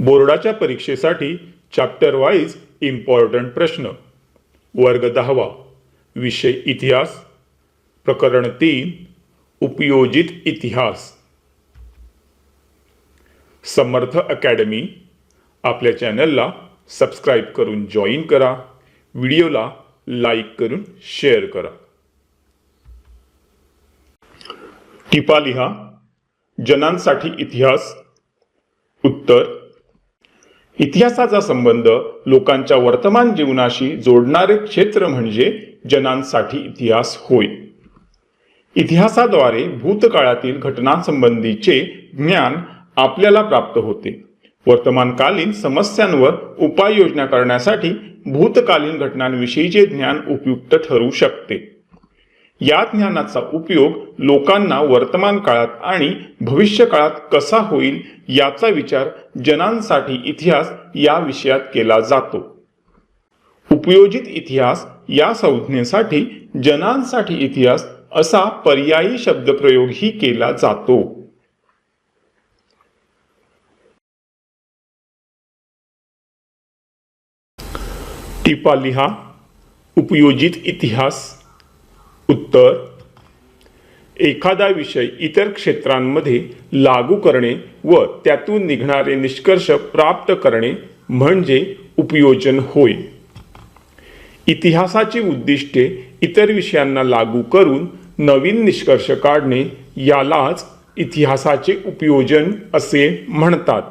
बोर्डाच्या परीक्षेसाठी chapter wise important प्रश्न. वर्ग दहावा. विषय इतिहास. प्रकरण तीन. उपयोजित इतिहास. समर्थ अकॅडमी. आपल्या चॅनलला सबस्क्राईब करून जॉईन करा. व्हिडिओला लाईक करून शेअर करा. टिपा लिहा. जनांसाठी इतिहास. उत्तर इतिहासाचा संबंध लोकांच्या वर्तमान जीवनाशी जोडणारे क्षेत्र म्हणजे जनांसाठी इतिहास होय. इतिहासाद्वारे भूतकाळातील घटनांसंबंधीचे ज्ञान आपल्याला प्राप्त होते. वर्तमानकालीन समस्यांवर उपाययोजना करण्यासाठी भूतकालीन घटनांविषयीचे ज्ञान उपयुक्त ठरू शकते. या ज्ञानाचा उपयोग लोकांना वर्तमान काळात आणि भविष्य काळात कसा होईल याचा विचार जनांसाठी इतिहास या विषयात केला जातो. उपयोजित इतिहास या संज्ञेसाठी जनांसाठी इतिहास असा पर्यायी शब्दप्रयोगही केला जातो. टिपा लिहा उपयोजित इतिहास. उत्तर एखादा विषय इतर क्षेत्रांमध्ये लागू करणे व त्यातून निघणारे निष्कर्ष प्राप्त करणे म्हणजे उपयोजन होय. इतिहासाची उद्दिष्टे इतर विषयांना लागू करून नवीन निष्कर्ष काढणे यालाच इतिहासाचे उपयोजन असे म्हणतात.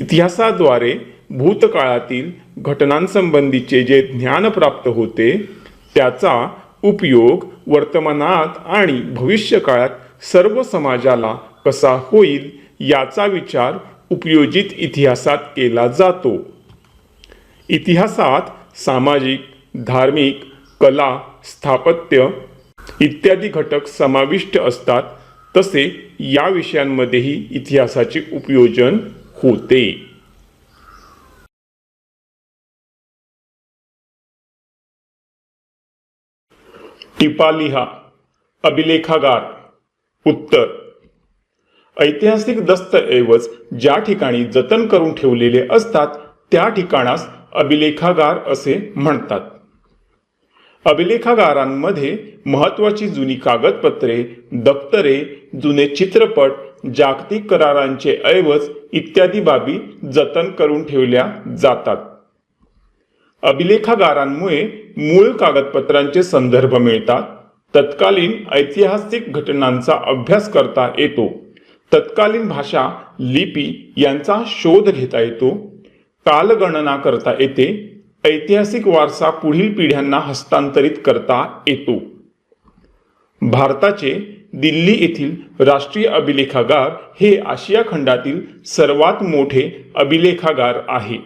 इतिहासाद्वारे भूतकाळातील घटनांसंबंधीचे जे ज्ञान प्राप्त होते त्याचा उपयोग वर्तमानात आणि भविष्यकाळात सर्व समाजाला कसा होईल याचा विचार उपयोजित इतिहासात केला जातो. इतिहासात सामाजिक धार्मिक कला स्थापत्य इत्यादी घटक समाविष्ट असतात तसे या विषयांमध्येही इतिहासाचे उपयोजन होते. टिपा लिहा अभिलेखागार उत्तर. ऐतिहासिक दस्तऐवज ज्या ठिकाणी जतन करून ठेवलेले असतात त्या ठिकाणास अभिलेखागार असे म्हणतात. अभिलेखागारांमध्ये महत्वाची जुनी कागदपत्रे दप्तरे जुने चित्रपट जागतिक करारांचे ऐवज इत्यादी बाबी जतन करून ठेवल्या जातात. अभिलेखागारांमुळे मूळ कागदपत्रांचे संदर्भ मिळतात. तत्कालीन ऐतिहासिक घटनांचा अभ्यास करता येतो. तत्कालीन भाषा लिपी यांचा शोध घेता येतो. कालगणना करता येते. ऐतिहासिक वारसा पुढील पिढ्यांना हस्तांतरित करता येतो. भारताचे दिल्ली येथील राष्ट्रीय अभिलेखागार हे आशिया खंडातील सर्वात मोठे अभिलेखागार आहे.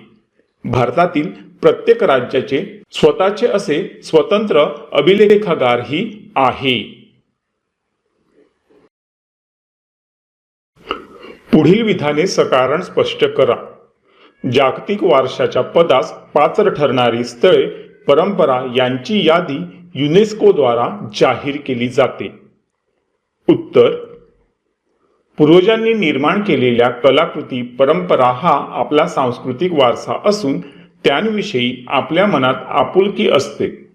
भारतातील प्रत्येक राज्याचे स्वतःचे असे स्वतंत्र अभिलेखागारही आहे. पुढील विधाने सकारण स्पष्ट करा. जागतिक वारशाच्या पदास पात्र ठरणारी स्थळे परंपरा यांची यादी युनेस्कोद्वारा जाहीर केली जाते. उत्तर पूर्वजांनी निर्माण केलेल्या कलाकृती परंपरा हा आपला सांस्कृतिक वारसा असून त्यांविषयी आपल्या मनात आपुलकी असते.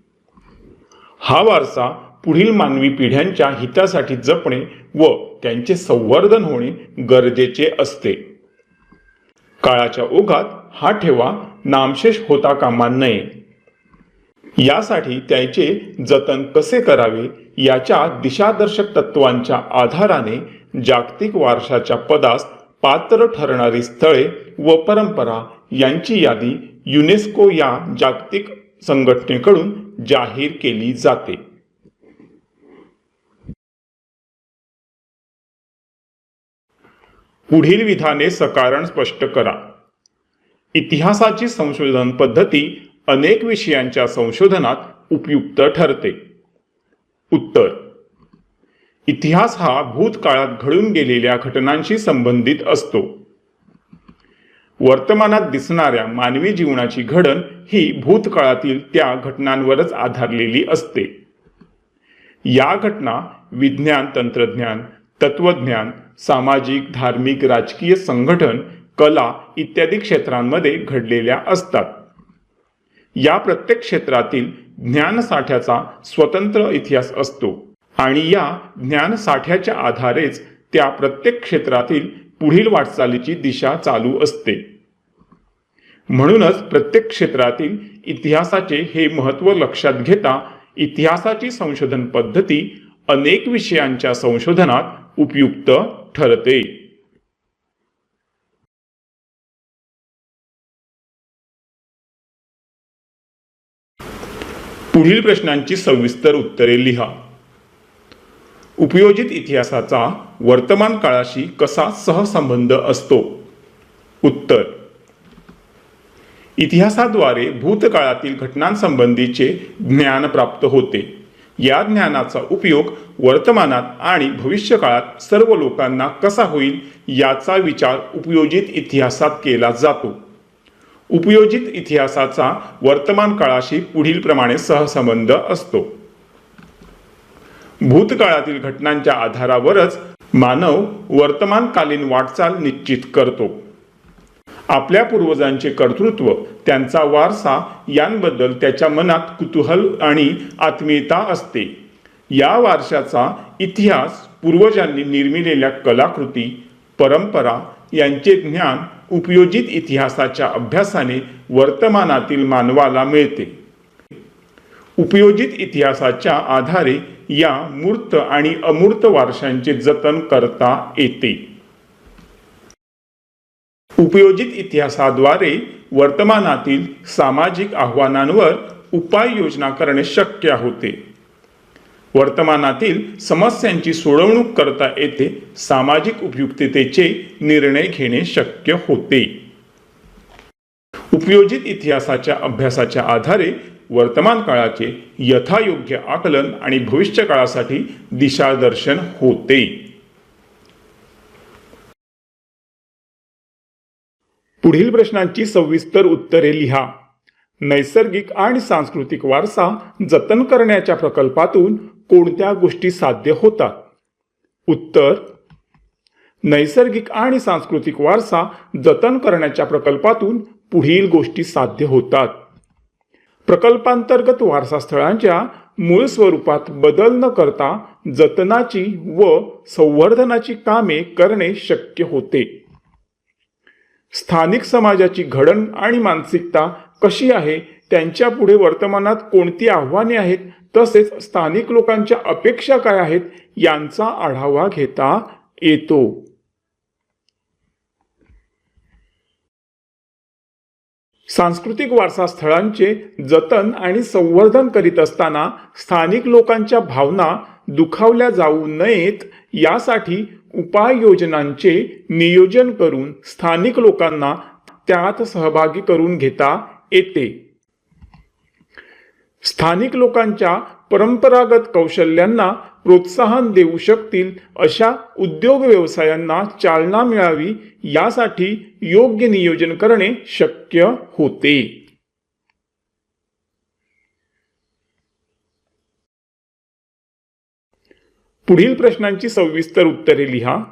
हा वारसा पुढील मानवी पिढ्यांच्या हितासाठी जपणे व त्यांचे संवर्धन होणे गरजेचे असते. काळाच्या ओघात हा ठेवा नामशेष होता कामा नये. यासाठी त्याचे जतन कसे करावे याच्या दिशादर्शक तत्वांच्या आधाराने जागतिक वारशाच्या पदास पात्र ठरणारी स्थळे व परंपरा यांची यादी युनेस्को या जागतिक संघटनेकडून जाहीर केली जाते. पुढील विधाने सकारण स्पष्ट करा. इतिहासाची संशोधन पद्धती अनेक विषयांच्या संशोधनात उपयुक्त ठरते. उत्तर. इतिहास हा भूतकाळात घडून गेलेल्या घटनांशी संबंधित असतो. वर्तमानात दिसणाऱ्या मानवी जीवनाची घडण ही भूतकाळातील त्या घटनांवरच आधारलेली असते. या घटना विज्ञान तंत्रज्ञान तत्वज्ञान सामाजिक धार्मिक राजकीय संघटन कला इत्यादी क्षेत्रांमध्ये घडलेल्या असतात. या प्रत्येक क्षेत्रातील ज्ञानसाठ्याचा स्वतंत्र इतिहास असतो आणि या ज्ञानसाठ्याच्या आधारेच त्या प्रत्येक क्षेत्रातील पुढील वाटचालीची दिशा चालू असते. म्हणूनच प्रत्येक क्षेत्रातील इतिहासाचे हे महत्त्व लक्षात घेता इतिहासाची संशोधन पद्धती अनेक विषयांच्या संशोधनात उपयुक्त ठरते. पुढील प्रश्नांची सविस्तर उत्तरे लिहा. उपयोजित इतिहासाचा वर्तमान काळाशी कसा सहसंबंध असतो? उत्तर इतिहासाद्वारे भूतकाळातील घटनांसंबंधीचे ज्ञान प्राप्त होते. या ज्ञानाचा उपयोग वर्तमानात आणि भविष्यकाळात सर्व लोकांना कसा होईल याचा विचार उपयोजित इतिहासात केला जातो. उपयोजित इतिहासाचा वर्तमान काळाशी पुढील प्रमाणे सहसंबंध असतो. भूतकाळातील घटनांच्या आधारावरच मानव वर्तमानकालीन वाटचाल निश्चित करतो. आपल्या पूर्वजांचे कर्तृत्व त्यांचा वारसा यांबद्दल त्याच्या मनात कुतूहल आणि आत्मीयता असते. या वारशाचा इतिहास पूर्वजांनी निर्मिलेल्या कलाकृती परंपरा यांचे ज्ञान उपयोजित इतिहासाच्या अभ्यासाने वर्तमानातील मानवाला मिळते. उपयोजित इतिहासाच्या आधारे या मूर्त आणि अमूर्त वारशांचे जतन करता येते. उपयोजित इतिहासाद्वारे वर्तमानातील सामाजिक आव्हानांवर उपाययोजना करणे शक्य होते. वर्तमानातील समस्यांची सोडवणूक करता येते सामाजिक उपयुक्ततेचे निर्णय घेणे शक्य होते. उपयोजित इतिहासाच्या अभ्यासाच्या आधारे वर्तमान काळाचे यथायोग्य आकलन आणि भविष्य काळासाठी दिशादर्शन होते. पुढील प्रश्नांची सविस्तर उत्तरे लिहा. नैसर्गिक आणि सांस्कृतिक वारसा जतन करण्याच्या प्रकल्पातून कोणत्या गोष्टी साध्य होतात? उत्तर नैसर्गिक आणि सांस्कृतिक वारसा जतन करण्याच्या प्रकल्पातून पुढील गोष्टी साध्य होतात. प्रकल्पांतर्गत वारसास्थळांच्या मूळ स्वरूपात बदल न करता जतनाची व संवर्धनाची कामे करणे शक्य होते. स्थानिक समाजाची घडण आणि मानसिकता कशी आहे त्यांच्या पुढे वर्तमानात कोणती आव्हाने आहेत तसेच स्थानिक लोकांच्या अपेक्षा काय आहेत यांचा आढावा घेता येतो. सांस्कृतिक वारसा स्थळांचे जतन आणि संवर्धन करीत असताना स्थानिक लोकांच्या भावना दुखावल्या जाऊ नयेत यासाठी उपाययोजनांचे नियोजन करून स्थानिक लोकांना त्यात सहभागी करून घेता येते. स्थानिक लोकांच्या परंपरागत कौशल्यांना प्रोत्साहन देऊ शकतील अशा उद्योग व्यवसायांना चालना मिळावी यासाठी योग्य नियोजन करणे शक्य होते. पुढील प्रश्नांची सविस्तर उत्तरे लिहा.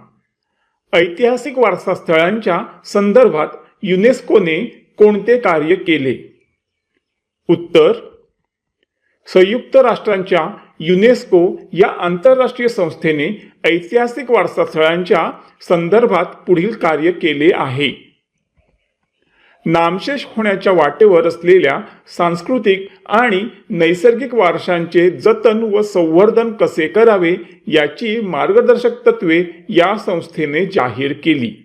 ऐतिहासिक वारसा स्थळांच्या संदर्भात युनेस्कोने कोणते कार्य केले? उत्तर संयुक्त राष्ट्रांच्या युनेस्को या आंतरराष्ट्रीय संस्थेने ऐतिहासिक वारसा स्थळांच्या संदर्भात पुढील कार्य केले आहे. नामशेष होण्याच्या वाटेवर असलेल्या सांस्कृतिक आणि नैसर्गिक वारशांचे जतन व संवर्धन कसे करावे याची मार्गदर्शक तत्वे या संस्थेने जाहीर केली.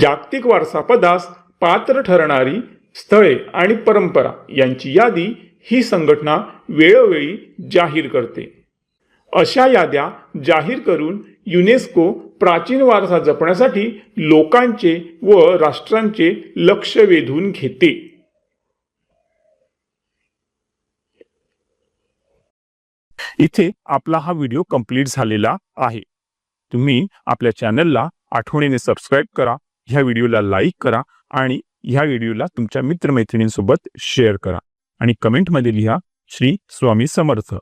जागतिक वारसा पदास पात्र ठरणारी स्थळे आणि परंपरा यांची यादी ही संघटना वेळोवेळी जाहीर करते. अशा याद्या जाहीर करून युनेस्को प्राचीन वारसा जपण्यासाठी लोकांचे व राष्ट्रांचे लक्ष वेधून घेते. इथे आपला हा व्हिडिओ कंप्लीट झालेला आहे. तुम्ही आपल्या चॅनलला आठवणीने सबस्क्राईब करा ह्या व्हिडिओला लाईक करा आणि ह्या व्हिडिओला तुमच्या मित्रमैत्रिणींसोबत शेअर करा. आणि कमेंटमध्ये लिहा श्री स्वामी समर्थ.